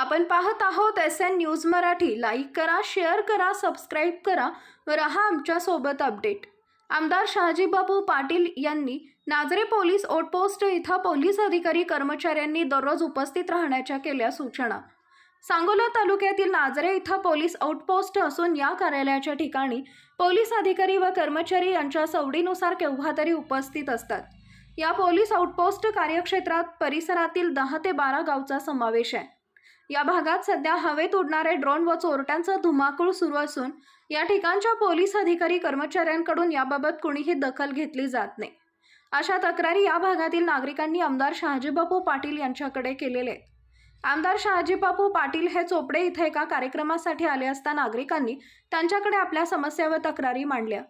आपण पाहत आहोत S N news Marathi. Like करा शेअर करा सबस्क्राईब करा. व रहा आमच्यासोबत अपडेट आमदार शहाजीबाबू पाटील यांनी नाझरे पोलीस आउटपोस्ट इथं पोलीस अधिकारी कर्मचाऱ्यांनी दररोज उपस्थित राहण्याच्या केल्या सूचना. सांगोला तालुक्यातील नाझरे इथं पोलीस आउटपोस्ट असून या कार्यालयाच्या ठिकाणी पोलीस अधिकारी व कर्मचारी यांच्या सवडीनुसार केव्हा तरी उपस्थित असतात. या पोलीस आउटपोस्ट कार्यक्षेत्रात परिसरातील दहा ते बारा गावचा समावेश आहे. या भागात सध्या हवेत उडणारे ड्रोन व चोरट्यांचा धुमाकूळ सुरू असून या ठिकाणच्या पोलीस अधिकारी कर्मचाऱ्यांकडून याबाबत कुणीही दखल घेतली जात नाही. अशा तक्रारी या भागातील नागरिकांनी आमदार शहाजीबापू पाटील यांच्याकडे केलेले आहेत. आमदार शहाजीबापू पाटील हे चोपडे इथे एका कार्यक्रमासाठी आले असता नागरिकांनी त्यांच्याकडे आपल्या समस्या व तक्रारी मांडल्या.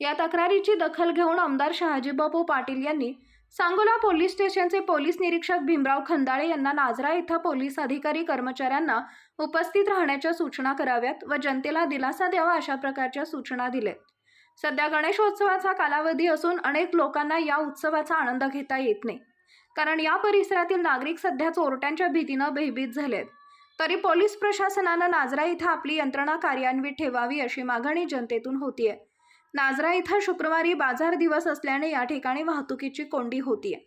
या तक्रारीची दखल घेऊन आमदार शहाजीबापू पाटील यांनी सांगोला पोलीस स्टेशनचे पोलीस निरीक्षक भीमराव खंदाळे यांना नाझरा इथं पोलीस अधिकारी कर्मचाऱ्यांना उपस्थित राहण्याच्या सूचना कराव्यात व जनतेला दिलासा द्यावा अशा प्रकारच्या सूचना दिल्यात. सध्या गणेशोत्सवाचा कालावधी असून अनेक लोकांना या उत्सवाचा आनंद घेता येत नाही. कारण या परिसरातील नागरिक सध्या चोरट्यांच्या भीतीनं भयभीत झालेत. तरी पोलीस प्रशासनानं नाझरा इथं आपली यंत्रणा कार्यान्वित ठेवावी अशी मागणी जनतेतून होतीये. नाजरा इथं शुक्रवारी बाजार दिवस असल्याने या ठिकाणी वाहतुकीची कोंडी होतीये.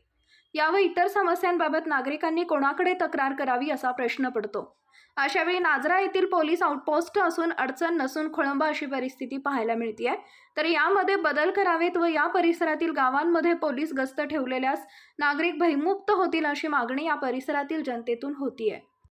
या व इतर समस्यांबाबत नागरिकांनी कोणाकडे तक्रार करावी असा प्रश्न पडतो. अशावेळी नाजरा येथील पोलीस आउटपोस्ट असून अडचण नसून खोळंब अशी परिस्थिती पाहायला मिळते तर यामध्ये बदल करावेत व या परिसरातील गावांमध्ये पोलीस गस्त ठेवलेल्यास नागरिक भयमुक्त होतील अशी मागणी या परिसरातील जनतेतून होतीये.